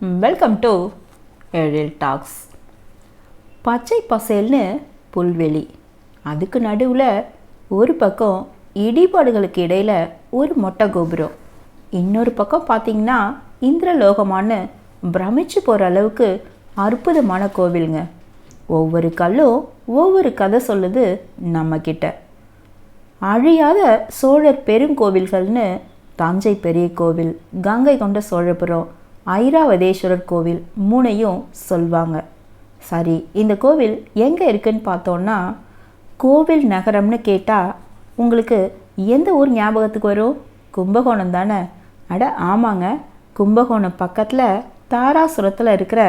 Welcome to Ezhil tax பச்சை பசேல்னு புல்வெளி. அதுக்கு நடுவில் ஒரு பக்கம் இடிபாடுகளுக்கு இடையில் ஒரு மொட்டை கோபுரம். இன்னொரு பக்கம் பார்த்தீங்கன்னா இந்திரலோகமானு பிரமிச்சு போகிற அளவுக்கு அற்புதமான கோவிலுங்க. ஒவ்வொரு கல்லும் ஒவ்வொரு கதை சொல்லுது நம்மக்கிட்ட அழியாத சோழர் பெருங்கோவில்கள்னு தஞ்சை பெரிய கோவில் கங்கை கொண்ட சோழபுரம் ஐராவதேஸ்வரர் கோவில் மூணையும் சொல்வாங்க. சரி இந்த கோவில் எங்கே இருக்குன்னு பார்த்தோன்னா கோவில் நகரம்னு கேட்டால் உங்களுக்கு எந்த ஊர் ஞாபகத்துக்கு வரும்? கும்பகோணம் தானே? அட ஆமாங்க. கும்பகோணம் பக்கத்தில் தாராசுரத்தில் இருக்கிற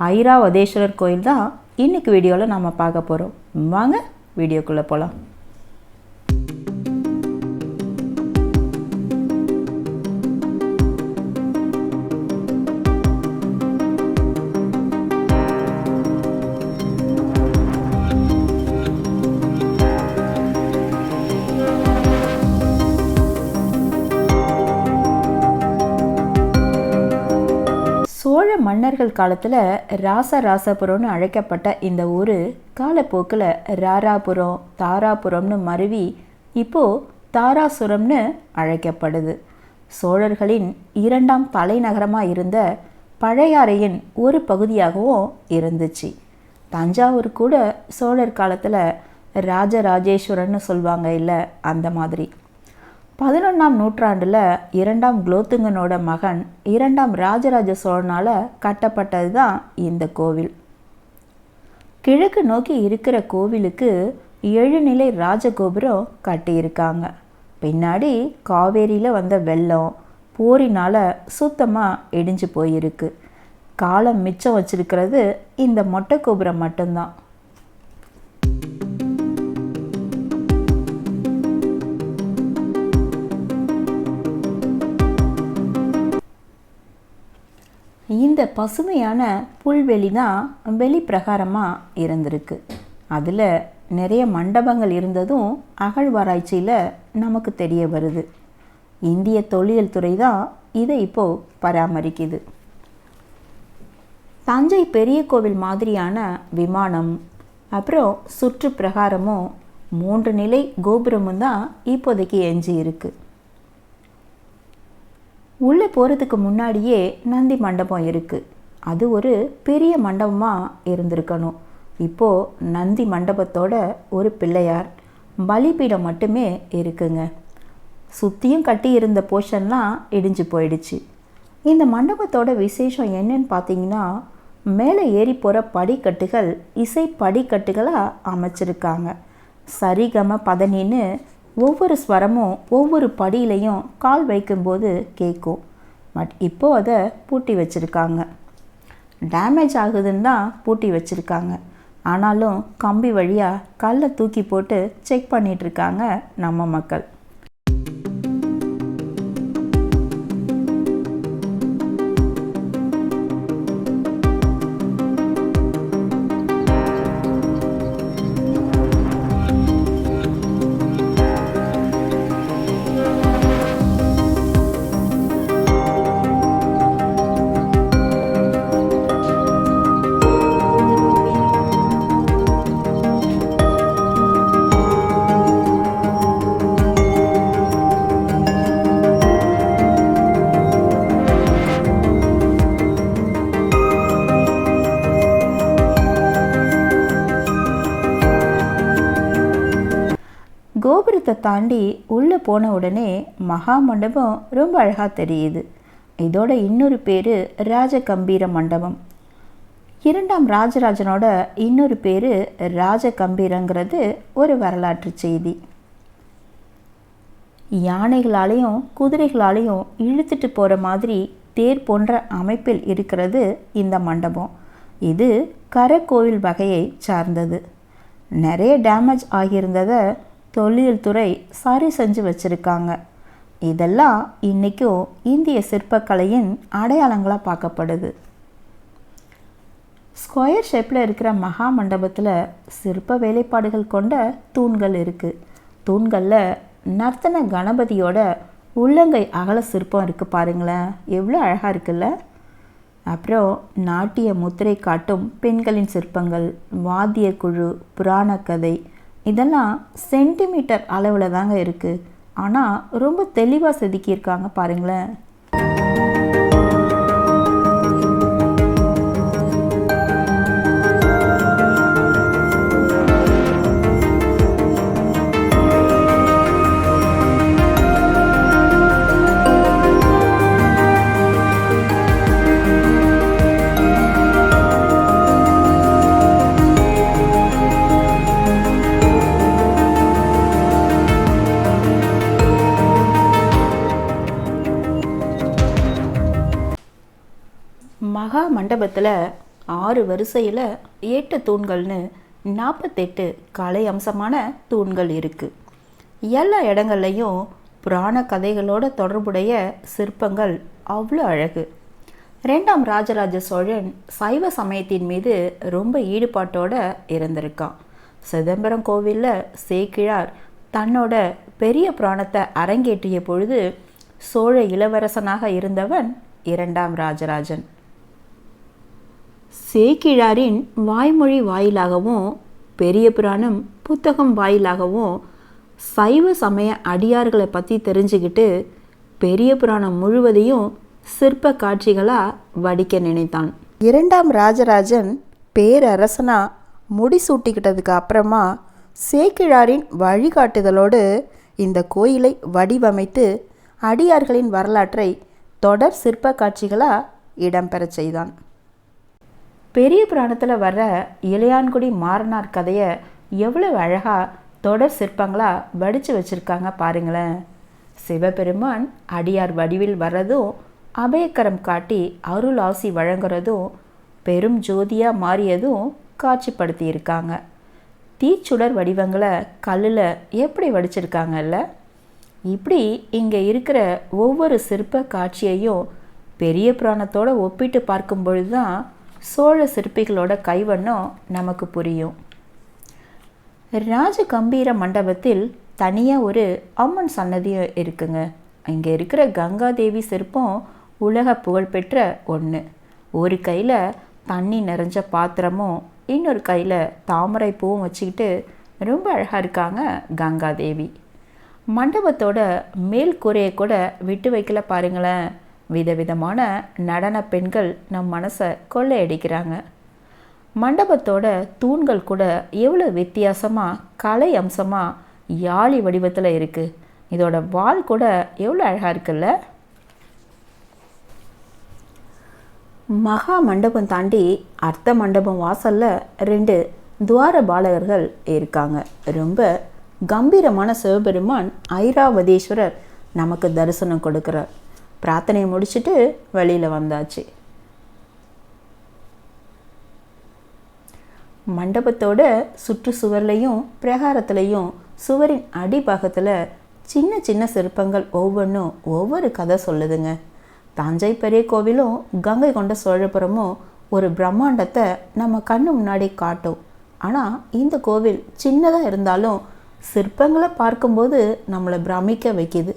ஐராவதேஸ்வரர் கோயில் தான் இன்னைக்கு வீடியோவில் நாம் பார்க்க போகிறோம் வாங்க வீடியோக்குள்ளே போகலாம் சோழ மன்னர்கள் காலத்தில் ராசராசபுரம்னு அழைக்கப்பட்ட இந்த ஊர் காலப்போக்கில் ராராபுரம் தாராபுரம்னு மருவி இப்போது தாராசுரம்னு அழைக்கப்படுது. சோழர்களின் இரண்டாம் தலைநகரமாக இருந்த பழையாறையின் ஒரு பகுதியாகவும் இருந்துச்சு. தஞ்சாவூர் கூட சோழர் காலத்தில் ராஜராஜேஸ்வரன்னு சொல்லுவாங்க இல்லை அந்த மாதிரி. பதினொன்றாம் நூற்றாண்டில் இரண்டாம் குலோத்துங்கனோட மகன் இரண்டாம் ராஜராஜ சோழனால் கட்டப்பட்டது தான் இந்த கோவில். கிழக்கு நோக்கி இருக்கிற கோவிலுக்கு ஏழுநிலை ராஜகோபுரம் கட்டியிருக்காங்க. பின்னாடி காவேரியில் வந்த வெள்ளம் போரினால் சுத்தமாக இடிஞ்சு போயிருக்கு. காலம் மிச்சம் வச்சிருக்கிறது இந்த மொட்டை கோபுரம் மட்டும்தான். இந்த பசுமையான புல்வெளி தான் வெளிப்பிரகாரமாக இருந்திருக்கு. அதில் நிறைய மண்டபங்கள் இருந்ததும் அகழ்வாராய்ச்சியில் நமக்கு தெரிய வருது. இந்திய தொழில் துறை தான் இதை இப்போது பராமரிக்குது. தஞ்சை பெரிய கோவில் மாதிரியான விமானம் அப்புறம் சுற்று பிரகாரமும் மூன்று நிலை கோபுரமும் தான் இப்போதைக்கு எஞ்சி இருக்குது உள்ளே போகிறதுக்கு முன்னாடியே நந்தி மண்டபம் இருக்குது அது ஒரு பெரிய மண்டபமாக இருந்திருக்கணும். இப்போது நந்தி மண்டபத்தோட ஒரு பிள்ளையார் பலிபீடம் மட்டுமே இருக்குங்க. சுற்றியும் கட்டி இருந்த போர்ஷன்லாம் இடிஞ்சு போயிடுச்சு. இந்த மண்டபத்தோட விசேஷம் என்னன்னு பார்த்தீங்கன்னா மேலே ஏறி போகிற படிக்கட்டுகள் இசை படிக்கட்டுகளாக அமைச்சிருக்காங்க. சரிகம பதனின்னு ஒவ்வொரு ஸ்வரமும் ஒவ்வொரு படியிலையும் கால் வைக்கும்போது கேட்கும். பட் இப்போது அதை பூட்டி வச்சுருக்காங்க. டேமேஜ் ஆகுதுன்னு தான் பூட்டி வச்சுருக்காங்க. ஆனாலும் கம்பி வழியாக கல்லை தூக்கி போட்டு செக் பண்ணிகிட்ருக்காங்க நம்ம மக்கள். கோபுரத்தை தாண்டி உள்ளே போன உடனே மகா மண்டபம் ரொம்ப அழகாக தெரியுது. இதோட இன்னொரு பேர் ராஜகம்பீர மண்டபம். இரண்டாம் ராஜராஜனோட இன்னொரு பேர் ராஜகம்பீரங்கிறது ஒரு வரலாற்று செய்தி. யானைகளாலையும் குதிரைகளாலையும் இழுத்துட்டு போகிற மாதிரி தேர் போன்ற அமைப்பில் இருக்கிறது இந்த மண்டபம். இது கரக்கோவில் வகையை சார்ந்தது. நிறைய டேமேஜ் ஆகியிருந்ததை தொழில் துறை சரி செஞ்சு வச்சுருக்காங்க. இதெல்லாம் இன்றைக்கும் இந்திய சிற்பக்கலையின் அடையாளங்களாக பார்க்கப்படுது. ஸ்கொயர் ஷேப்பில் இருக்கிற மகா மண்டபத்தில் சிற்ப வேலைப்பாடுகள் கொண்ட தூண்கள் இருக்குது தூண்களில் நர்த்தன கணபதியோட உள்ளங்கை அகல சிற்பம் இருக்குது பாருங்களேன். எவ்வளோ அழகாக இருக்குல்ல? அப்புறம் நாட்டிய முத்திரை காட்டும் பெண்களின் சிற்பங்கள் வாத்திய குழு புராண கதை இதெல்லாம் சென்டிமீட்டர் அளவில் தாங்க இருக்குது ஆனால் ரொம்ப தெளிவாக செதுக்கியிருக்காங்க பாருங்களேன். மகா மண்டபத்தில் ஆறு வரிசையில் எட்டு தூண்கள்னு நாற்பத்தெட்டு கலை அம்சமான தூண்கள் இருக்குது எல்லா இடங்கள்லையும் புராண கதைகளோட தொடர்புடைய சிற்பங்கள் அவ்வளோ அழகு. ரெண்டாம் ராஜராஜ சோழன் சைவ சமயத்தின் மீது ரொம்ப ஈடுபாட்டோட இருந்திருக்கான். சிதம்பரம் கோவிலில் சேக்கிழார் தன்னோட பெரிய புராணத்தை அரங்கேற்றிய பொழுது சோழ இளவரசனாக இருந்தவன் இரண்டாம் ராஜராஜன். சேக்கிழாரின் வாய்மொழி வாயிலாகவும் பெரிய புராணம் புத்தகம் வாயிலாகவும் சைவ சமய அடியார்களை பற்றி தெரிஞ்சுக்கிட்டு பெரிய புராணம் முழுவதையும் சிற்ப காட்சிகளாக வடிக்க நினைத்தான். இரண்டாம் ராஜராஜன் பேரரசனாக முடிசூட்டிக்கிட்டதுக்கு அப்புறமா சேக்கிழாரின் வழிகாட்டுதலோடு இந்த கோயிலை வடிவமைத்து அடியார்களின் வரலாற்றை தொடர் சிற்ப காட்சிகளாக இடம்பெறச் செய்தான். பெரிய புராணத்தில் வர்ற இளையான்குடி மாறனார் கதையை எவ்வளவு அழகாக தொடர் சிற்பங்களாக வடித்து வச்சுருக்காங்க பாருங்களேன். சிவபெருமான் அடியார் வடிவில் வர்றதும் அபயக்கரம் காட்டி அருள் ஆசி வழங்குறதும் பெரும் ஜோதியாக மாறியதும் காட்சிப்படுத்தியிருக்காங்க தீச்சுடர் வடிவங்களை கல்லில் எப்படி வடிச்சிருக்காங்கல்ல? இப்படி இங்கே இருக்கிற ஒவ்வொரு சிற்ப காட்சியையும் பெரிய புராணத்தோடு ஒப்பிட்டு பார்க்கும் பொழுது தான் சோழ சிற்பிகளோட கைவண்ணம் நமக்கு புரியும். ராஜ கம்பீர மண்டபத்தில் தனியாக ஒரு அம்மன் சன்னதியும் இருக்குங்க. இங்கே இருக்கிற கங்காதேவி சிற்பம் உலக புகழ்பெற்ற ஒன்று ஒரு கையில் தண்ணி நிறைஞ்ச பாத்திரமும் இன்னொரு கையில் தாமரை பூவும் வச்சுக்கிட்டு ரொம்ப அழகாக இருக்காங்க கங்காதேவி. மண்டபத்தோட மேல் கூரையை கூட விட்டு வைக்கல பாருங்களேன். விதவிதமான நடன பெண்கள் நம் மனசை கொள்ளையடிக்கிறாங்க. மண்டபத்தோட தூண்கள் கூட எவ்வளோ வித்தியாசமாக கலை அம்சமாக யாழி வடிவத்தில் இருக்குது இதோட வால் கூட எவ்வளோ அழகாக இருக்குல்ல? மகா மண்டபம் தாண்டி அர்த்த மண்டபம் வாசலில் ரெண்டு துவார பாலகர்கள் இருக்காங்க. ரொம்ப கம்பீரமான சிவபெருமான் ஐராவதீஸ்வரர் நமக்கு தரிசனம் கொடுக்குறார். பிரார்த்தனையை முடிச்சுட்டு வெளியில் வந்தாச்சு. மண்டபத்தோட சுற்றுச்சுவர்லையும் பிரகாரத்துலேயும் சுவரின் அடிபாகத்தில் சின்ன சின்ன சிற்பங்கள் ஒவ்வொன்றும் ஒவ்வொரு கதை சொல்லுதுங்க. தஞ்சை பெரிய கோவிலும் கங்கை கொண்ட சோழபுரமும் ஒரு பிரம்மாண்டத்தை நம்ம கண்ணு முன்னாடி காட்டும். ஆனால் இந்த கோவில் சின்னதாக இருந்தாலும் சிற்பங்களை பார்க்கும்போது நம்மளை பிரமிக்க வைக்கிது.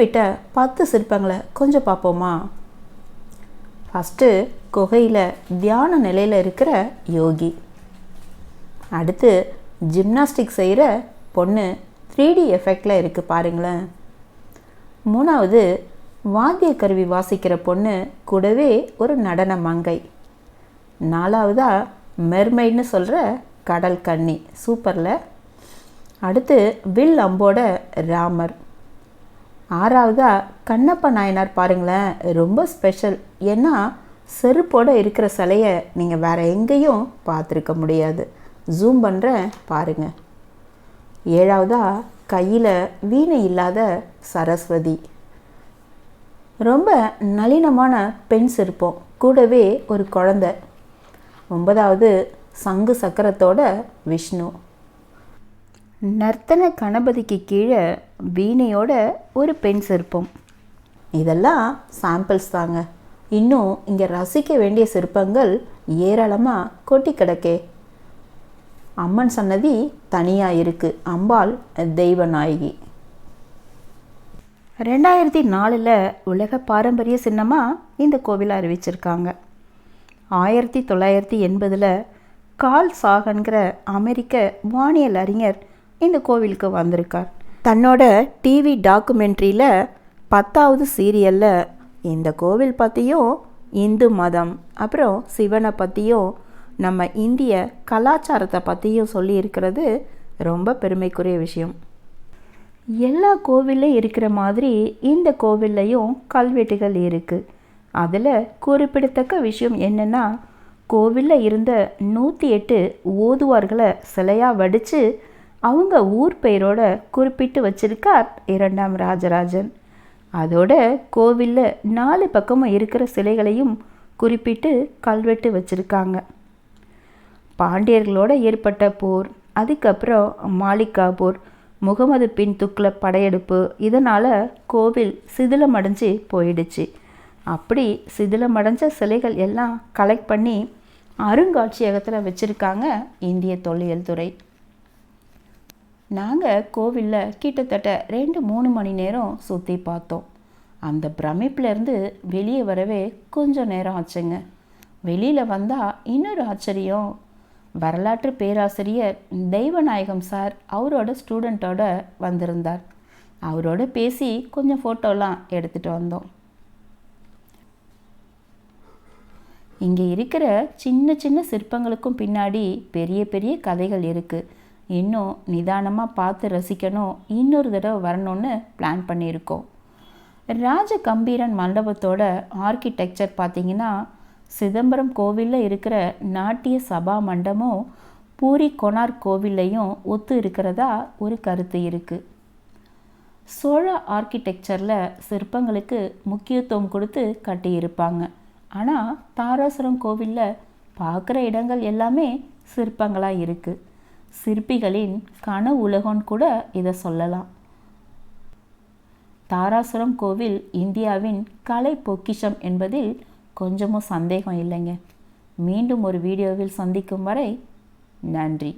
குறிப்பிட்ட பத்து சிற்பங்களை கொஞ்சம் பார்ப்போமா? ஃபஸ்ட்டு குகையில் தியான நிலையில் இருக்கிற யோகி. அடுத்து ஜிம்னாஸ்டிக் செய்கிற பொண்ணு த்ரீ டி எஃபெக்டில் இருக்குது பாருங்களேன். மூணாவது வாத்திய கருவி வாசிக்கிற பொண்ணு கூடவே ஒரு நடன மங்கை. நாலாவதாக மெர்மைன்னு சொல்கிற கடல் கண்ணி சூப்பரில். அடுத்து வில் அம்போட ராமர். ஆறாவதா கண்ணப்ப நாயனார் பாருங்களேன் ரொம்ப ஸ்பெஷல் ஏன்னா செருப்போடு இருக்கிற சிலையை நீங்கள் வேறு எங்கேயும் பார்த்துருக்க முடியாது. ஜூம் பண்ணுறேன் பாருங்கள் ஏழாவதா கையில் வீணை இல்லாத சரஸ்வதி. ரொம்ப நளினமான பெண் சிற்பம் கூடவே ஒரு குழந்த. ஒன்பதாவது சங்கு சக்கரத்தோட விஷ்ணு. நர்த்தன கணபதிக்கு கீழே வீணையோட ஒரு பெண் சிற்பம். இதெல்லாம் சாம்பிள்ஸ் தாங்க. இன்னும் இங்கே ரசிக்க வேண்டிய சிற்பங்கள் ஏராளமாக கொட்டி கிடக்கே. அம்மன் சன்னதி தனியாக இருக்குது அம்பாள் தெய்வநாயகி. ரெண்டாயிரத்தி நாலில் உலக பாரம்பரிய சின்னமாக இந்த கோவிலை அறிவிச்சிருக்காங்க. ஆயிரத்தி தொள்ளாயிரத்தி எண்பதில் கால் சாகன்கிற அமெரிக்க வானியல் அறிஞர் இந்த கோவிலுக்கு வந்திருக்கார். தன்னோட டிவி டாக்குமெண்ட்ரியில் பத்தாவது சீரியலில் இந்த கோவில் பற்றியும் இந்து மதம் அப்புறம் சிவனை பற்றியும் நம்ம இந்திய கலாச்சாரத்தை பற்றியும் சொல்லியிருக்கிறது ரொம்ப பெருமைக்குரிய விஷயம். எல்லா கோவில்லையும் இருக்கிற மாதிரி இந்த கோவில்லையும் கல்வெட்டுகள் இருக்குது அதில் குறிப்பிடத்தக்க விஷயம் என்னென்னா கோவிலில் இருந்த நூற்றி எட்டு ஓதுவார்களை சிலையாக வடித்து அவங்க ஊர் பெயரோட குறிப்பிட்டு வச்சிருக்கார் இரண்டாம் ராஜராஜன். அதோட கோவிலில் நாலு பக்கமும் இருக்கிற சிலைகளையும் குறிப்பிட்டு கல்வெட்டு வச்சுருக்காங்க. பாண்டியர்களோட ஏற்பட்ட போர் அதுக்கப்புறம் மாலிகா போர் முகமது பின் துக்ல படையெடுப்பு இதனால் கோவில் சிதிலமடைஞ்சு போயிடுச்சு. அப்படி சிதிலமடைஞ்ச சிலைகள் எல்லாம் கலெக்ட் பண்ணி அருங்காட்சியகத்தில் வச்சுருக்காங்க இந்திய தொல்லியல் துறை. நாங்கள் கோவிலில் கிட்டத்தட்ட ரெண்டு மூணு மணி நேரம் சுற்றி பார்த்தோம். அந்த பிரமிப்பிலேருந்து வெளியே வரவே கொஞ்சம் நேரம் ஆச்சுங்க. வெளியில் வந்தால் இன்னொரு ஆச்சரியம். வரலாற்று பேராசிரியர் தெய்வநாயகம் சார் அவரோட ஸ்டூடெண்ட்டோட வந்திருந்தார். அவரோட பேசி கொஞ்சம் ஃபோட்டோலாம் எடுத்துகிட்டு வந்தோம். இங்கே இருக்கிற சின்ன சின்ன சிற்பங்களுக்கும் பின்னாடி பெரிய பெரிய கதைகள் இருக்குது இன்னும் நிதானமாக பார்த்து ரசிக்கணும் இன்னொரு தடவை வரணும்னு பிளான் பண்ணியிருக்கோம். ராஜ கம்பீரன் மண்டபத்தோட ஆர்கிடெக்சர் பார்த்தீங்கன்னா சிதம்பரம் கோவிலில் இருக்கிற நாட்டிய சபா மண்டபம் பூரி கொனார் கோவில்லையும் ஒத்து இருக்கிறதா ஒரு கருத்து இருக்குது சோழ ஆர்கிடெக்சரில் சிற்பங்களுக்கு முக்கியத்துவம் கொடுத்து கட்டியிருப்பாங்க. ஆனால் தாராசுரம் கோவிலில் பார்க்குற இடங்கள் எல்லாமே சிற்பங்களாக இருக்குது சிற்பிகளின் கன உலகம்னு கூட இதை சொல்லலாம். தாராசுரம் கோவில் இந்தியாவின் கலை பொக்கிஷம் என்பதில் கொஞ்சமும் சந்தேகம் இல்லைங்க. மீண்டும் ஒரு வீடியோவில் சந்திக்கும் வரை நன்றி.